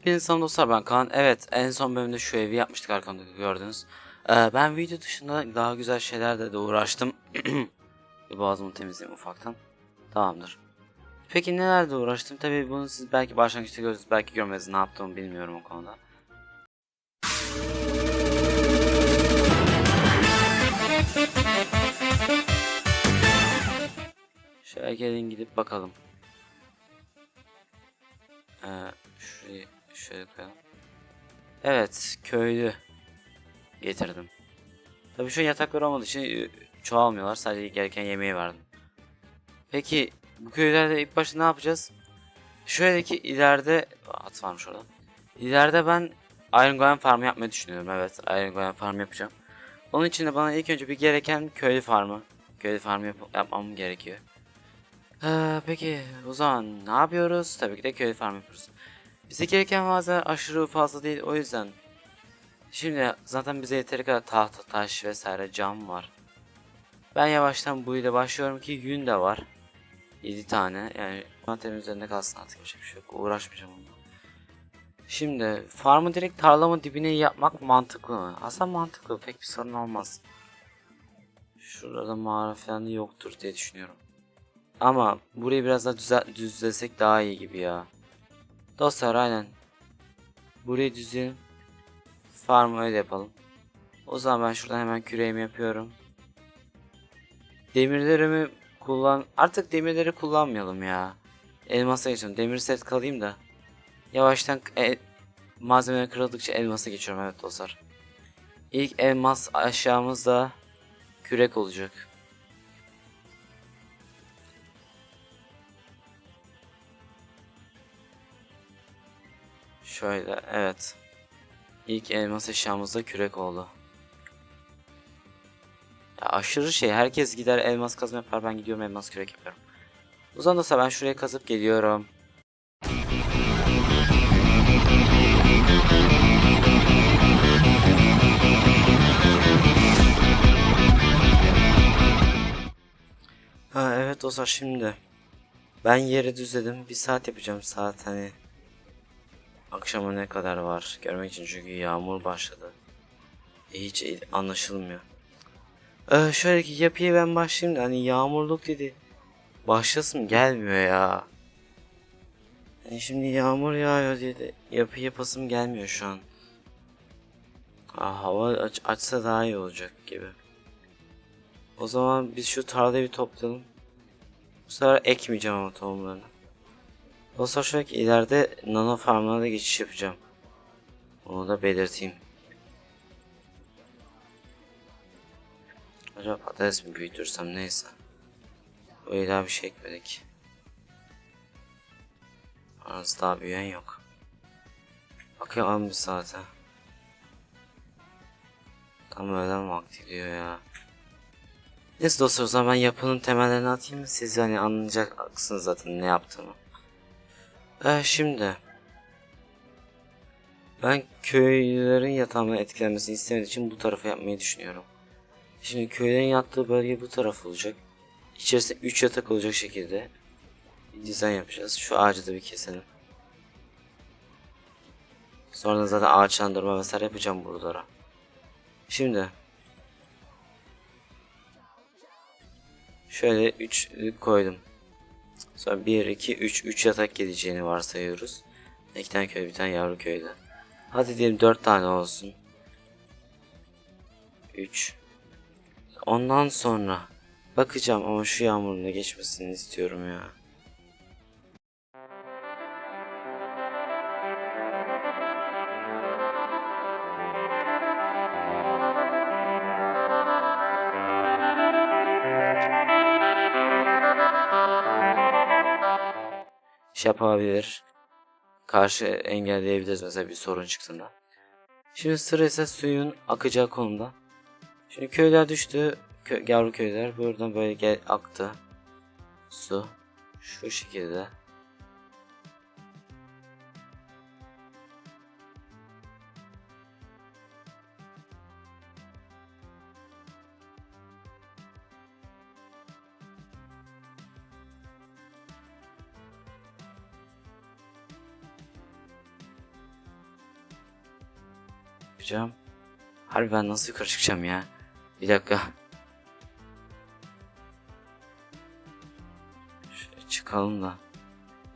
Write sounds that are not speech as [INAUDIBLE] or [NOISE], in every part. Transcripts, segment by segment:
Hepinize selam dostlar ben Kaan. Evet en son bölümde şu evi yapmıştık arkamda gördünüz. Ee, ben video dışında daha güzel şeylerle de uğraştım. [CLEARS THROAT] Boğazımı temizleyeyim ufaktan. Tamamdır. Peki nelerle uğraştım? Tabii bunu siz belki başlangıçta gördünüz belki görmediniz ne yaptığımı bilmiyorum o konuda. Şöyle gelin gidip bakalım. Ee, şurayı şöyle koyalım. Evet, köylü getirdim. Tabii şu yataklar olmadığı için e, çoğalmıyorlar. Sadece gereken yemeği verdim. Peki bu köylerde ilk başta ne yapacağız? Şuradaki ileride at varmış orada. İleride ben Iron Golem farmı yapmayı düşünüyorum. Evet, Iron Golem farmı yapacağım. Onun için de bana ilk önce bir gereken köylü farmı, köylü farmı yap yapmam gerekiyor. Ee, peki o zaman ne yapıyoruz? Tabii ki de köy farm yapıyoruz. Bize gereken malzeme aşırı fazla değil o yüzden. Şimdi zaten bize yeteri kadar tahta, taş vesaire cam var. Ben yavaştan bu ile başlıyorum ki yün de var. 7 tane yani manterin üzerinde kalsın artık bir şey yok. Uğraşmayacağım onunla. Şimdi farmı direkt tarlamın dibine yapmak mantıklı mı? Aslında mantıklı pek bir sorun olmaz. Şurada mağara falan yoktur diye düşünüyorum. Ama burayı biraz daha düzel düzlesek daha iyi gibi ya. Dostlar aynen. Burayı düzleyelim. Farmı öyle yapalım. O zaman ben şuradan hemen küreğimi yapıyorum. Demirlerimi kullan... Artık demirleri kullanmayalım ya. Elmasa geçiyorum. Demir set kalayım da. Yavaştan e... malzemeler kırıldıkça elmasa geçiyorum evet dostlar. İlk elmas aşağımızda kürek olacak. Şöyle evet. İlk elmas eşyamızda kürek oldu. Ya aşırı şey herkes gider elmas kazma yapar ben gidiyorum elmas kürek yapıyorum. Da ben şuraya kazıp geliyorum. Ha evet dostlar şimdi ben yeri düzledim bir saat yapacağım saat hani Akşama ne kadar var görmek için çünkü yağmur başladı. Hiç anlaşılmıyor. Ee, şöyle ki yapıya ben başlayayım da hani yağmurluk dedi. Başlasın gelmiyor ya. Yani şimdi yağmur yağıyor dedi. Yapı yapasım gelmiyor şu an. Aa, hava aç, açsa daha iyi olacak gibi. O zaman biz şu tarlayı bir toplayalım. Bu sefer ekmeyeceğim ama tohumlarını. Dostlar şu anki ileride nano farmlara da geçiş yapacağım. Onu da belirteyim. Acaba patates mi büyütürsem neyse. Öyle daha bir şey ekmedik. Arası daha büyüyen yok. Bakıyorum bir saate. Tam öğlen vakti diyor ya. Neyse dostlar o zaman ben yapının temellerini atayım. Siz hani anlayacaksınız zaten ne yaptığımı. Ee, şimdi ben köylülerin yatağımı etkilemesini istemediğim için bu tarafa yapmayı düşünüyorum. Şimdi köylerin yattığı bölge bu taraf olacak. İçerisinde 3 yatak olacak şekilde dizayn yapacağız. Şu ağacı da bir keselim. Sonra zaten ağaçlandırma vesaire yapacağım buralara. Şimdi şöyle 3 koydum. Sonra 1, 2, 3, 3 yatak geleceğini varsayıyoruz. İki tane köy, bir tane yavru köyde. Hadi diyelim 4 tane olsun. 3. Ondan sonra bakacağım ama şu yağmurun geçmesini istiyorum ya. Şey yapabilir. Karşı engelleyebiliriz mesela bir sorun çıktığında. Şimdi sıra ise suyun akacağı konumda. Şimdi köyler düştü. Kö yavru köyler buradan böyle gel aktı. Su. Şu şekilde. Yapacağım. Harbi ben nasıl yukarı çıkacağım ya? Bir dakika. Şöyle çıkalım da.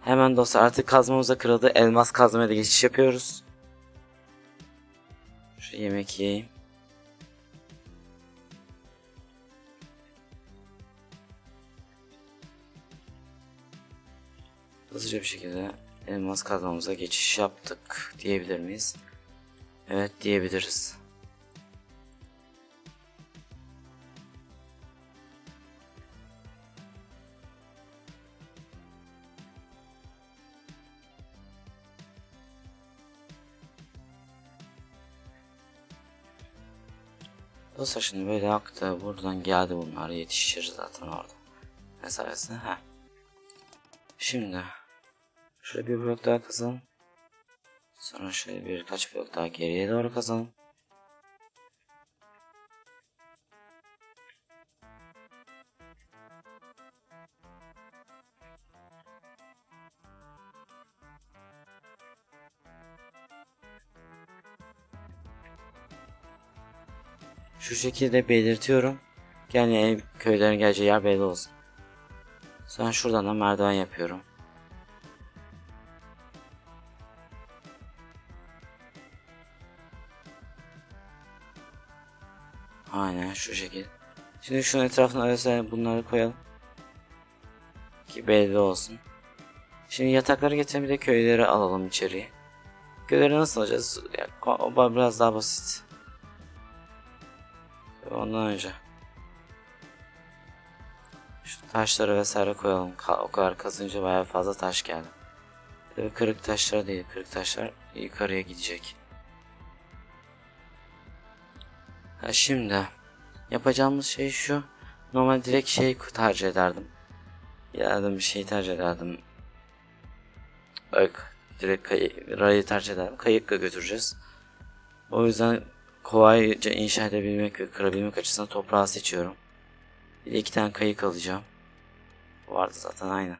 Hemen dostlar artık kazmamıza kırıldı. Elmas kazmaya da geçiş yapıyoruz. Şu yemek yiyeyim. Hızlıca bir şekilde elmas kazmamıza geçiş yaptık diyebilir miyiz? Evet diyebiliriz. Dostlar şimdi böyle aktı. Buradan geldi bunlar. Yetişir zaten orada. Mesafesine. Heh. Şimdi. Şöyle bir blok daha kazalım. Sonra şöyle birkaç blok daha geriye doğru kazalım. Şu şekilde belirtiyorum. Yani köylerin geleceği yer belli olsun. Sonra şuradan da merdiven yapıyorum. Şimdi şunun etrafına özel bunları koyalım. Ki belli olsun. Şimdi yatakları getirelim bir de köyleri alalım içeriye. Köyleri nasıl alacağız? Ya, o biraz daha basit. Ondan önce. Şu taşları vesaire koyalım. O kadar kazınca bayağı fazla taş geldi. Tabii kırık taşlar değil. Kırık taşlar yukarıya gidecek. Ha şimdi yapacağımız şey şu. Normal direkt şey tercih ederdim. Yardım bir şey tercih ederdim. Bak direkt kay- rayı tercih ederdim. Kayıkla götüreceğiz. O yüzden kolayca inşa edebilmek ve kırabilmek açısından toprağı seçiyorum. Bir de iki tane kayık alacağım. Vardı zaten aynı.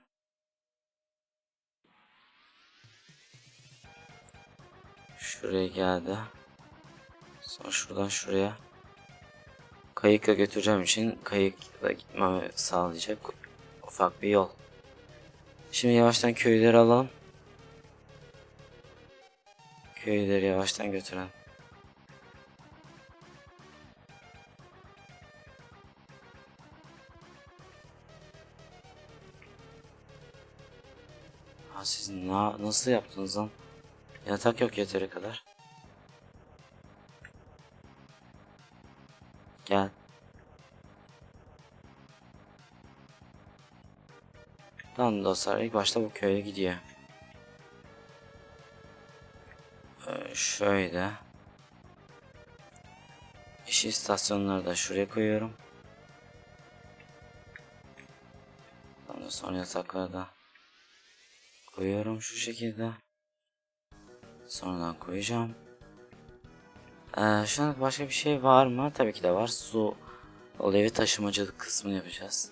Şuraya geldi. Sonra şuradan şuraya. Kayıkla götüreceğim için kayıkla gitmemi sağlayacak ufak bir yol. Şimdi yavaştan köyleri alalım. Köyleri yavaştan götürelim. Ha siz na nasıl yaptınız lan? Yatak yok yeteri kadar. Gel. Tamam dostlar ilk başta bu köye gidiyor. Ee, şöyle. İş istasyonları da şuraya koyuyorum. Ondan sonra yatakları da koyuyorum şu şekilde. Sonradan koyacağım. Ee, şu an başka bir şey var mı? Tabii ki de var. Su olayı taşımacılık kısmını yapacağız.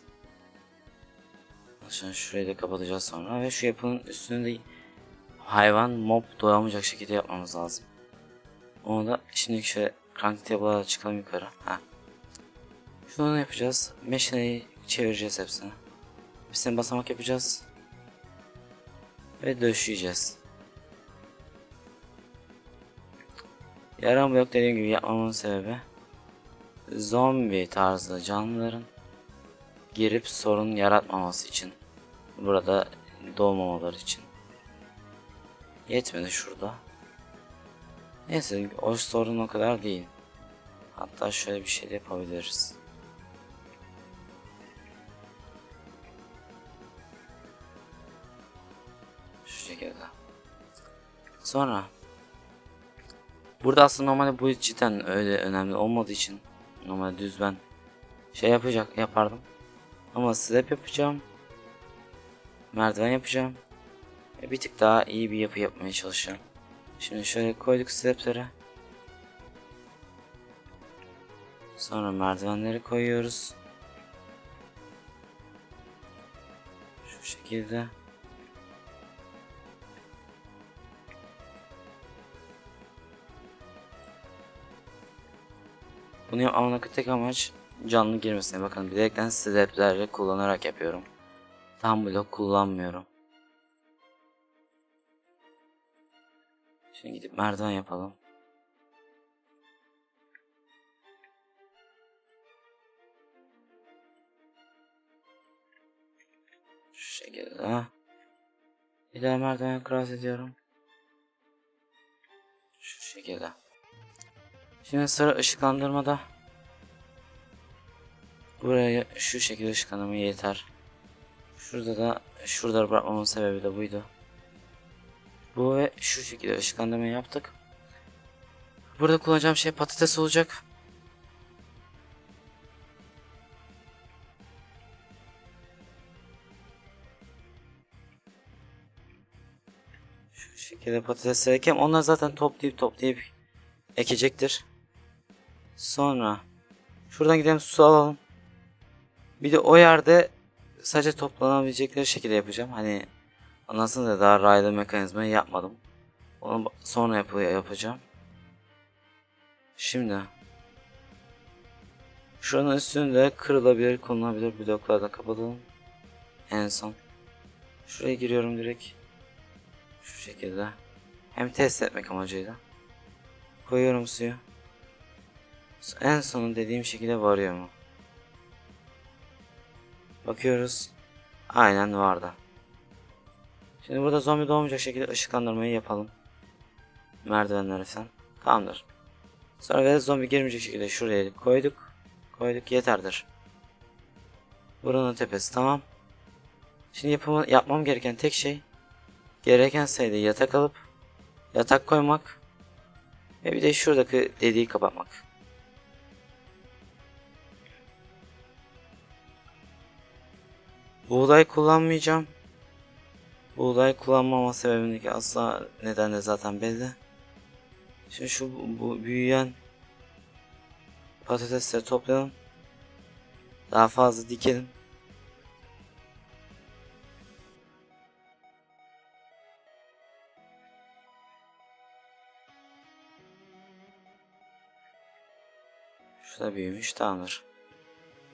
Şimdi şurayı da kapatacağız sonra ve şu yapının üstünde hayvan mob doyamayacak şekilde yapmamız lazım. Onu da şimdi şöyle crank table'a çıkalım yukarı. Ha. Şunu yapacağız. Meşaleyi çevireceğiz hepsini. Hepsini basamak yapacağız. Ve döşeyeceğiz. Yaran blok dediğim gibi yapmamın sebebi zombi tarzı canlıların girip sorun yaratmaması için. Burada doğmamaları için. Yetmedi şurada. Neyse o sorun o kadar değil. Hatta şöyle bir şey de yapabiliriz. Şu şekilde. Sonra Burada aslında normalde bu cidden öyle önemli olmadığı için normal düz ben şey yapacak yapardım. Ama slab yapacağım. Merdiven yapacağım. Ve bir tık daha iyi bir yapı yapmaya çalışacağım. Şimdi şöyle koyduk slableri. Sonra merdivenleri koyuyoruz. Şu şekilde. Bunu yapmamın tek amaç canlı girmesine bakın. Bilerekten steplerle kullanarak yapıyorum. Tam blok kullanmıyorum. Şimdi gidip merdiven yapalım. Şu şekilde. Bir daha merdiven cross ediyorum. Şu şekilde. Şimdi sıra ışıklandırmada. Buraya şu şekilde ışıklandırma yeter. Şurada da şurada bırakmamın sebebi de buydu. Bu ve şu şekilde ışıklandırmayı yaptık. Burada kullanacağım şey patates olacak. Şu şekilde patatesleri ekeyim. Onlar zaten toplayıp toplayıp ekecektir. Sonra şuradan gidelim su alalım. Bir de o yerde sadece toplanabilecekleri şekilde yapacağım. Hani anasını da daha raylı mekanizmayı yapmadım. Onu sonra yap yapacağım. Şimdi şuranın üstünde kırılabilir, konulabilir bloklarla kapatalım. En son. Şuraya giriyorum direkt. Şu şekilde. Hem test etmek amacıyla. Koyuyorum suyu. En sonu dediğim şekilde varıyor mu? Bakıyoruz. Aynen vardı. Şimdi burada zombi doğmayacak şekilde ışıklandırmayı yapalım. Merdivenleri falan. Tamamdır. Sonra ve zombi girmeyecek şekilde şuraya koyduk. Koyduk yeterdir. Buranın tepesi tamam. Şimdi yapımı, yapmam gereken tek şey gereken sayıda yatak alıp yatak koymak ve bir de şuradaki deliği kapatmak. Buğday kullanmayacağım. Buğday kullanmama sebebindeki asla neden de zaten belli. Şimdi şu bu büyüyen patatesleri toplayalım. Daha fazla dikelim. Şurada büyümüş tamamdır.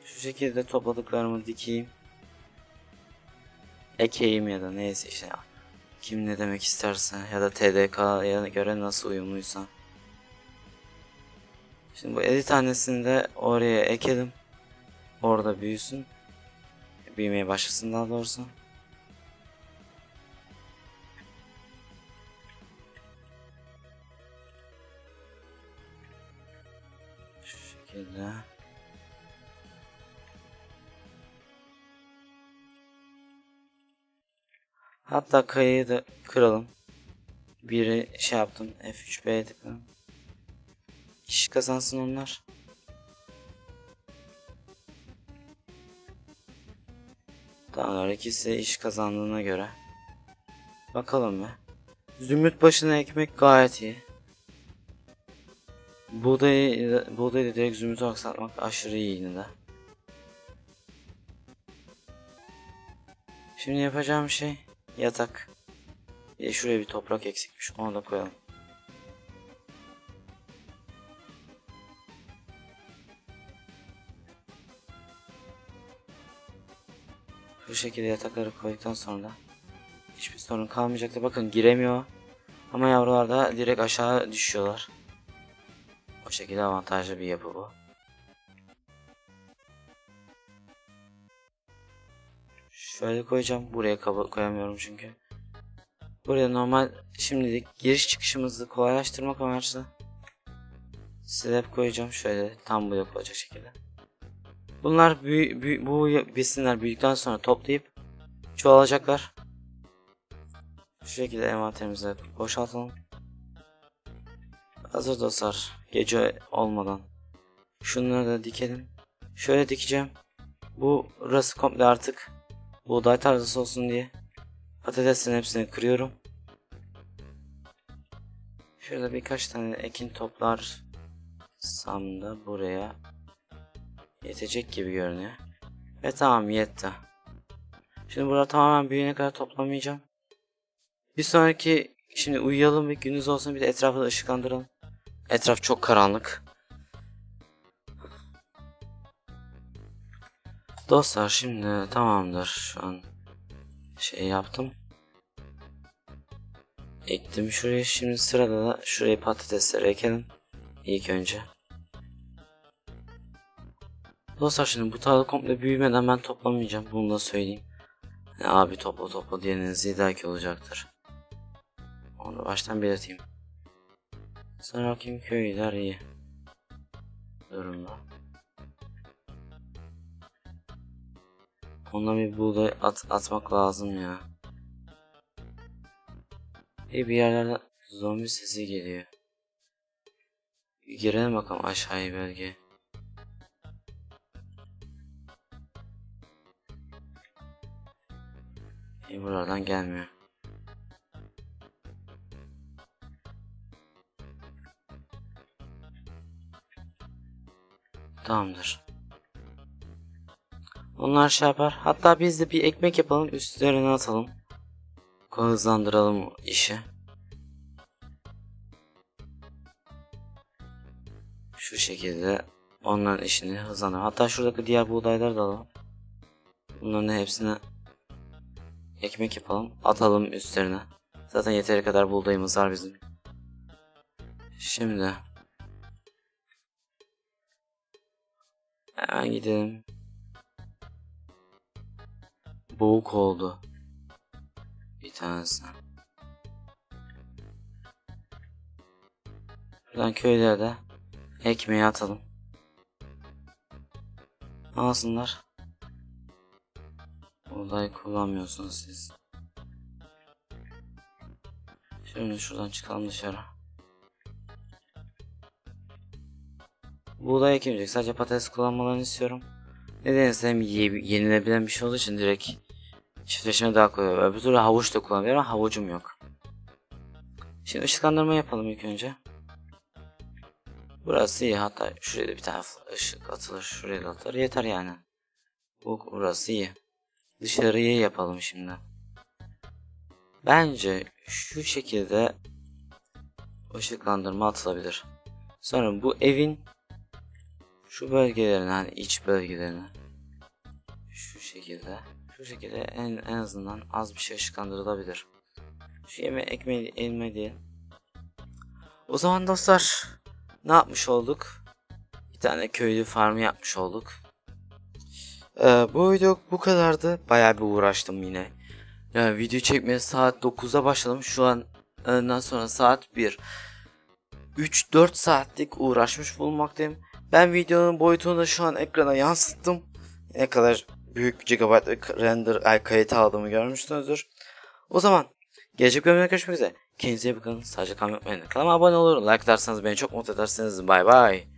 Şu şekilde topladıklarımı dikeyim. Ekeyim ya da neyse işte. Kim ne demek isterse ya da TDK'ya göre nasıl uyumluysa. Şimdi bu 50 tanesini de oraya ekelim. Orada büyüsün. Büyümeye başlasın daha doğrusu. Hatta kayayı da kıralım. Biri şey yaptım. F3B'ye tıkladım. Kişi kazansın onlar. Tamam ikisi iş kazandığına göre. Bakalım be. Zümrüt başına ekmek gayet iyi. Buğdayı, buğdayı da direkt zümrüt olarak satmak aşırı iyi yine de. Şimdi yapacağım şey yatak. Bir de şuraya bir toprak eksikmiş onu da koyalım. Bu şekilde yatakları koyduktan sonra hiçbir sorun kalmayacaktır. Bakın giremiyor. Ama yavrular da direkt aşağı düşüyorlar. O şekilde avantajlı bir yapı bu. Şöyle koyacağım. Buraya koyamıyorum çünkü. Buraya normal şimdilik giriş çıkışımızı kolaylaştırmak amaçlı slab koyacağım şöyle tam blok olacak şekilde. Bunlar büyü, büyü, bu besinler büyüdükten sonra toplayıp çoğalacaklar. Şu şekilde envanterimizi boşaltalım. Hazır dostlar. Gece olmadan. Şunları da dikelim. Şöyle dikeceğim. Bu burası komple artık buğday tarzısı olsun diye patateslerin hepsini kırıyorum. Şurada birkaç tane ekin toplar sam da buraya yetecek gibi görünüyor. Ve tamam yetti. Şimdi burada tamamen büyüyene kadar toplamayacağım. Bir sonraki şimdi uyuyalım bir günümüz olsun bir de etrafı da ışıklandıralım. Etraf çok karanlık. Dostlar şimdi tamamdır şu an şey yaptım. Ektim şuraya şimdi sırada da şuraya patatesleri ekelim. İlk önce. Dostlar şimdi bu tarla komple büyümeden ben toplamayacağım. Bunu da söyleyeyim. Yani abi topla topla diyeniniz illaki olacaktır. Onu baştan belirteyim. Sonra bakayım köyler iyi. Durumda. Ona bir buğday at, atmak lazım ya. İyi bir yerlerden zombi sesi geliyor. Girelim bakalım aşağıya bölge. İyi buradan gelmiyor. Tamamdır. Onlar şey yapar. Hatta biz de bir ekmek yapalım üstlerine atalım. Hızlandıralım işi. Şu şekilde onların işini hızlandıralım. Hatta şuradaki diğer buğdayları da alalım. Bunların hepsine ekmek yapalım. Atalım üstlerine. Zaten yeteri kadar buğdayımız var bizim. Şimdi hemen gidelim. Boğuk oldu. Bir tanesi. Buradan köylere de ekmeği atalım. Alsınlar. Buğday kullanmıyorsunuz siz. Şimdi şuradan çıkalım dışarı. Buğday ekmeyecek. Sadece patates kullanmalarını istiyorum. Nedense hem ye- yenilebilen bir şey olduğu için direkt çiftleşme daha kolay. Öbür türlü havuç da ama havucum yok. Şimdi ışıklandırma yapalım ilk önce. Burası iyi hatta şuraya da bir tane ışık atılır şuraya da atılır yeter yani. Bu burası iyi. Dışarıyı yapalım şimdi. Bence şu şekilde ışıklandırma atılabilir. Sonra bu evin şu bölgelerine hani iç bölgelerine şu şekilde şu şekilde en, en azından az bir şey ışıklandırılabilir. Şu yeme ekmeği elime diye. O zaman dostlar ne yapmış olduk? Bir tane köylü farmı yapmış olduk. Ee, bu video bu kadardı. Bayağı bir uğraştım yine. Yani video çekmeye saat 9'da başladım. Şu an öğleden sonra saat 1. 3-4 saatlik uğraşmış bulunmaktayım. Ben videonun boyutunu da şu an ekrana yansıttım. Ne kadar büyük gigabaytlık render ay kayıt aldığımı görmüşsünüzdür. O zaman gelecek bölümde görüşmek üzere. Kendinize iyi bakın. Sadece kalmayı unutmayın. Kanalıma abone olur. Like atarsanız beni çok mutlu edersiniz. Bay bay.